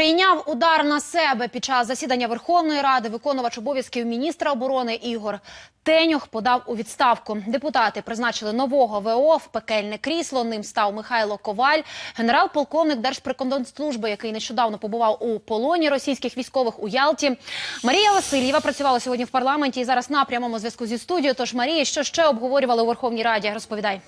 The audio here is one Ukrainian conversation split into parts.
Прийняв удар на себе під час засідання Верховної Ради виконувач обов'язків міністра оборони Ігор Тенюх подав у відставку. Депутати призначили нового ВО в пекельне крісло. Ним став Михайло Коваль, генерал-полковник Держприкордонслужби, який нещодавно побував у полоні російських військових у Ялті. Марія Васильєва працювала сьогодні в парламенті і зараз на прямому зв'язку зі студією. Тож Марія, що ще обговорювали у Верховній Раді? Розповідай.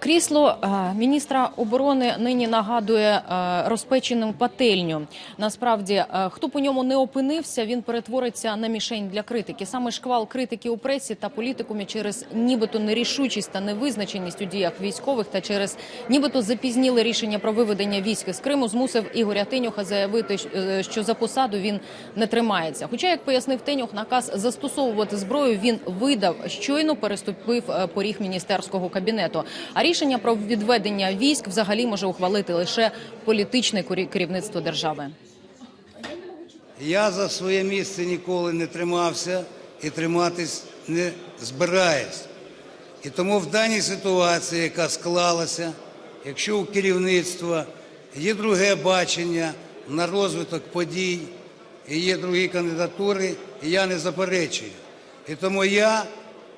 Крісло е, міністра оборони нині нагадує е, розпеченим пательню. Насправді, е, хто по ньому не опинився, він перетвориться на мішень для критики. Саме шквал критики у пресі та політикумі через нібито нерішучість та невизначеність у діях військових та через нібито запізніле рішення про виведення військ з Криму змусив Ігоря Тенюха заявити, що за посаду він не тримається. Хоча, як пояснив Тенюх, наказ застосовувати зброю він видав щойно переступив поріг міністерського кабінету. А рішення про відведення військ взагалі може ухвалити лише політичне керівництво держави. Я за своє місце ніколи не тримався і триматись не збираюсь. І тому в даній ситуації, яка склалася, якщо у керівництва є друге бачення на розвиток подій і є другі кандидатури, я не заперечую. І тому я,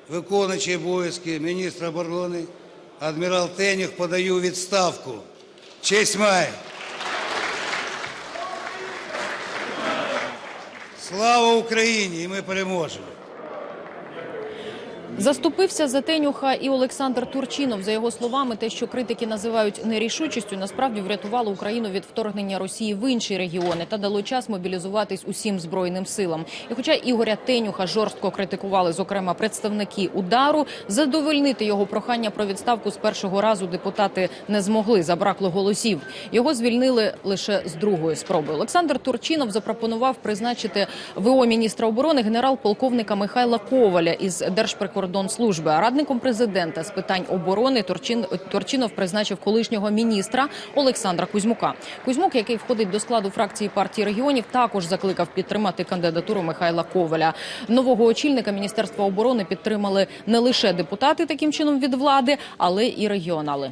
виконуючий обов'язки міністра оборони, адмірал Тенюх, подаю відставку. Честь має. Слава Україні! І ми переможемо. Заступився за Тенюха і Олександр Турчинов. За його словами, те, що критики називають нерішучістю, насправді врятувало Україну від вторгнення Росії в інші регіони та дало час мобілізуватись усім збройним силам. І хоча Ігоря Тенюха жорстко критикували, зокрема представники удару, задовольнити його прохання про відставку з першого разу депутати не змогли. Забракло голосів. Його звільнили лише з другої спроби. Олександр Турчинов запропонував призначити ВО міністра оборони генерал-полковника Михайла Коваля із Держприкордонслужби. Радником президента з питань оборони Турчин Турчинов призначив колишнього міністра Олександра Кузьмука. Кузьмук, який входить до складу фракції партії регіонів, також закликав підтримати кандидатуру Михайла Коваля. Нового очільника міністерства оборони підтримали не лише депутати таким чином від влади, але і регіонали.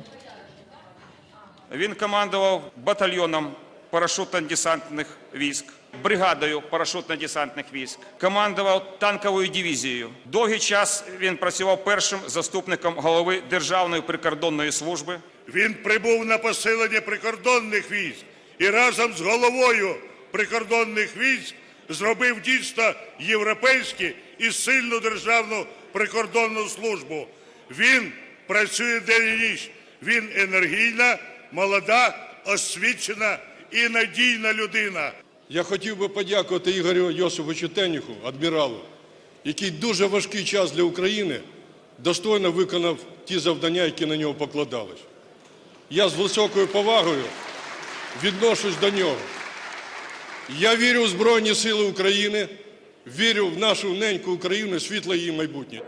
Він командував батальйоном парашютно-десантних військ, бригадою парашютно-десантних військ, командував танковою дивізією. Довгий час він працював першим заступником голови Державної прикордонної служби. Він прибув на посилення прикордонних військ і разом з головою прикордонних військ зробив дійсно європейську і сильну державну прикордонну службу. Він працює день і ніч. Він енергійна, молода, освічена і надійна людина. Я хотів би подякувати Ігорю Йосифовичу Тенюху, адміралу, який дуже важкий час для України достойно виконав ті завдання, які на нього покладались. Я з високою повагою відношусь до нього. Я вірю в Збройні Сили України, вірю в нашу неньку Україну, світле її майбутнє.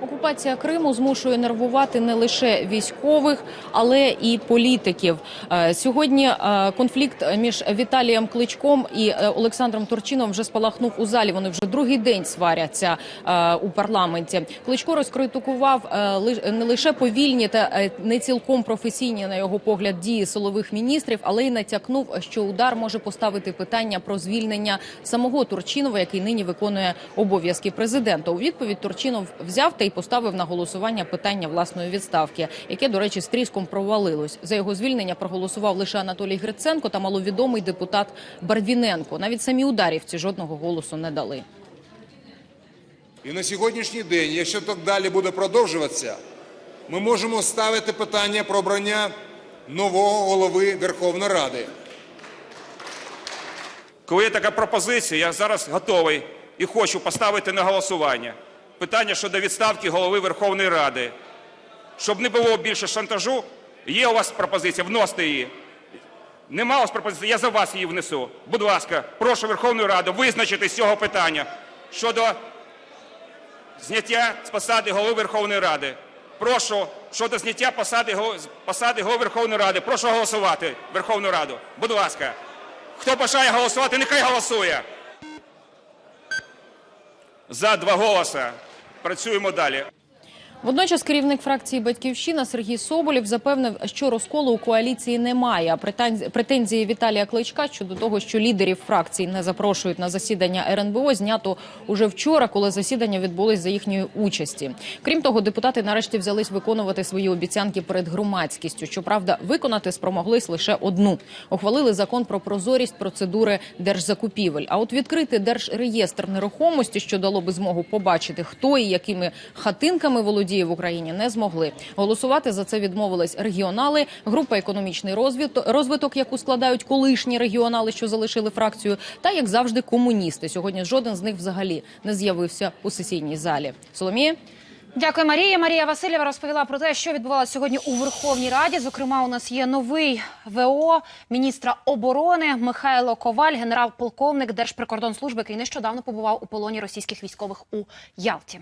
Окупація Криму змушує нервувати не лише військових, але і політиків. Е, Сьогодні е, конфлікт між Віталієм Кличком і е, Олександром Турчином вже спалахнув у залі. Вони вже другий день сваряться у парламенті. Кличко розкритикував не лише повільні та не цілком професійні на його погляд дії силових міністрів, але й натякнув, що удар може поставити питання про звільнення самого Турчинова, який нині виконує обов'язки президента. У відповідь Турчинов взяв та й поставив на голосування питання власної відставки, яке, до речі, з тріском провалилось. За його звільнення проголосував лише Анатолій Гриценко та маловідомий депутат Барвіненко. Навіть самі ударівці жодного голосу не дали. І на сьогоднішній день, якщо так далі буде продовжуватися, ми можемо ставити питання про обрання нового голови Верховної Ради. Коли є така пропозиція, я зараз готовий і хочу поставити на голосування питання щодо відставки голови Верховної Ради. Щоб не було більше шантажу, є у вас пропозиція, вносите її. Нема у вас пропозиції, я за вас її внесу. Будь ласка, прошу Верховну Раду визначити з цього питання щодо зняття з посади голови Верховної Ради. Прошу щодо зняття посади, посади голови Верховної Ради. Прошу голосувати Верховну Раду. Будь ласка. Хто бажає голосувати, нехай голосує. За два голоса. Працюємо далі. Водночас керівник фракції Батьківщина Сергій Соболєв запевнив, що розколу у коаліції немає. А претензії Віталія Кличка щодо того, що лідерів фракцій не запрошують на засідання РНБО, знято уже вчора, коли засідання відбулось за їхньої участі. Крім того, депутати нарешті взялись виконувати свої обіцянки перед громадськістю. Щоправда, виконати спромоглись лише одну. Ухвалили закон про прозорість процедури держзакупівель. А от відкрити держреєстр нерухомості, що дало би змогу побачити, хто і якими хатинками володіє в Україні, не змогли. Голосувати за це відмовились регіонали, група економічний розвиток, яку складають колишні регіонали, що залишили фракцію, та як завжди комуністи. Сьогодні жоден з них взагалі не з'явився у сесійній залі. Соломія. Дякую, Марія. Марія Васильєва розповіла про те, що відбувалося сьогодні у Верховній Раді. Зокрема, у нас є новий ВО міністра оборони Михайло Коваль, генерал-полковник Держприкордонслужби, який нещодавно побував у полоні російських військових у Ялті.